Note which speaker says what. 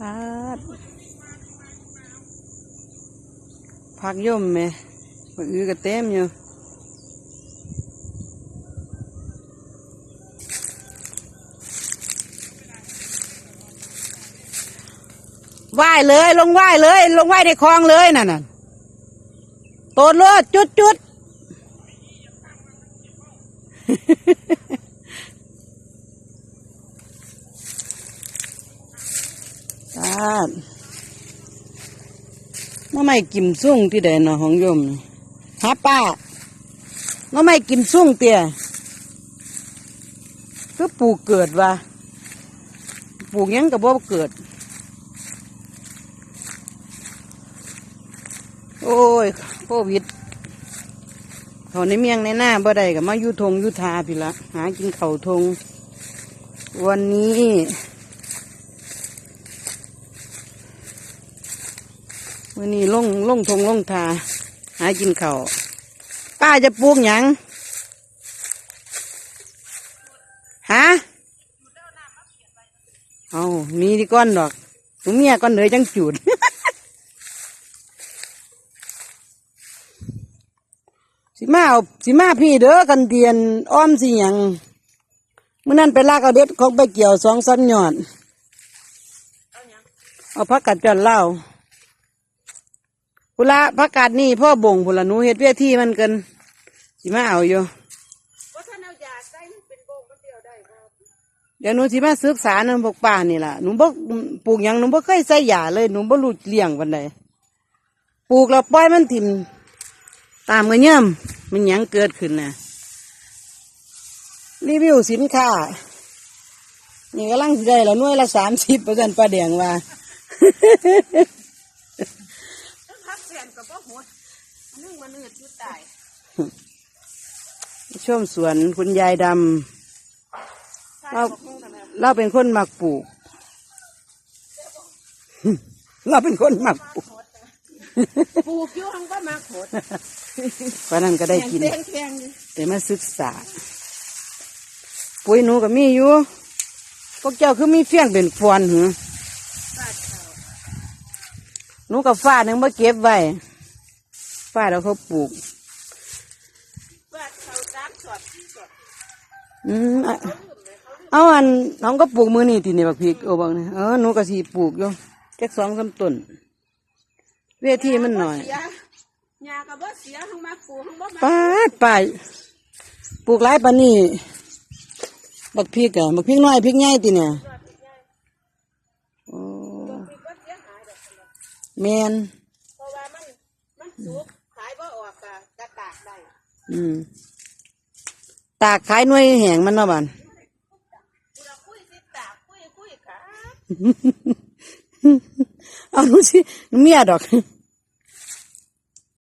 Speaker 1: ปาดพักย่อมไหมบักอือก็เต็มอยู่ว่ายเลย ลงว่ายเลย ลงว่ายในคลองเลยน่ะน่ะโตดเลยจุดจุด ตาด น้อไม่กิมซุ่งที่ใดเนาะของโยมนี่หาป้าน้อไม่กิมซุ่งเตี้ยคือปลูกเกิดวะปลูกยังกับบ่เกิด โอ้ยโควิดเขาในเมียงในหน้าบ่ได้กับมายู่ทงยู่ทาพี่ละหากินเข่าทง วันนี้ วันนี้ลงลงทงลงทา หากินเขาวป้าจะปลูกหยังฮะเอามีดีก้อนดอกหนูเมียก้อนเหนือจังจูดสิมาเอาสิมาพี่เด้อกันเตียนอ้อมสิหยังมื่อนั้นไปลากเอาเด็ดของไปเกี่ยวสองสันหยอดเอาพักกัดจอนเหล้า พุละพักกาดนี่พ่อบ่งพุละหนูเฮ็ดเวียที่มันเกินสิมาเอาอยู่
Speaker 2: ว่าถ้าเอายาใส่มันเป็นโบงมันเดียวได้บ่
Speaker 1: เดี๋ยวหนูสิมาศึกษาเนำพวกป่านี่ล่ะหนูบ่ปลูกหยังหนูบ่เคยใส่ยาเลยหนูบ่รู้เลี้ยงปานใดปลูกแล้วปล่อยมันถิ่มตามกันเยี่ยมมันหยังเกิดขึ้นน่ะรีวิวสินค้านี่กำลังสิได้ละหน่วยละสามสิบเปอร์เซ็นต์ปลาแดงว่า
Speaker 2: ถ้าพักแฟนก็บ่หดอันนึงมันเนืดอยู่ตาย
Speaker 1: ช่วงสวนคุณยายดำเราเราเป็นคนมักปลูก เราเป็นคนมักปลูก
Speaker 2: ปลูกอยู่หังก็มาหด
Speaker 1: เพราะนั้นก็ได้กิน
Speaker 2: แข็งแข็งๆอยู่
Speaker 1: แต่มาศึกษา ปุ๋ยหนูก็มีอยู่พวกเจ้าคือมีเฟี้ยงเป็นฟอนหือ
Speaker 2: ฟาดเขา
Speaker 1: หนูกับฟ้าหนึ่งมาเก็บไว้ฟ้าแล้วเขาปลูก
Speaker 2: ฟาดเขาสามสอดสี่สอด
Speaker 1: อืมอะเอาอันน้องก็ปลูกมือนี่ทีนี่บักพริกโอ้บังนี่เออหนูก็สีปลูกอยู่แค่สองสามต้นเวทีมันหน่อย
Speaker 2: เสียยาก็บ่เสียหังมาปลูกหังบ่มา
Speaker 1: ปาดไปปลูกหลายปานนี่บักพริกอะบักพริกน้อยพริกใหญ่ติเนี่ยโอ้
Speaker 2: ปลูกบ่เสียหายดอก
Speaker 1: แมน
Speaker 2: เพราะว่ามันมันสุกขายบ่ออกก็กระตากได้
Speaker 1: อืม ตากขายหน่วยแห้งมันเนาะบัน
Speaker 2: กูละคุยสิตากคุยคุยค่ะ
Speaker 1: เอาหนูสิหนูเมียดอก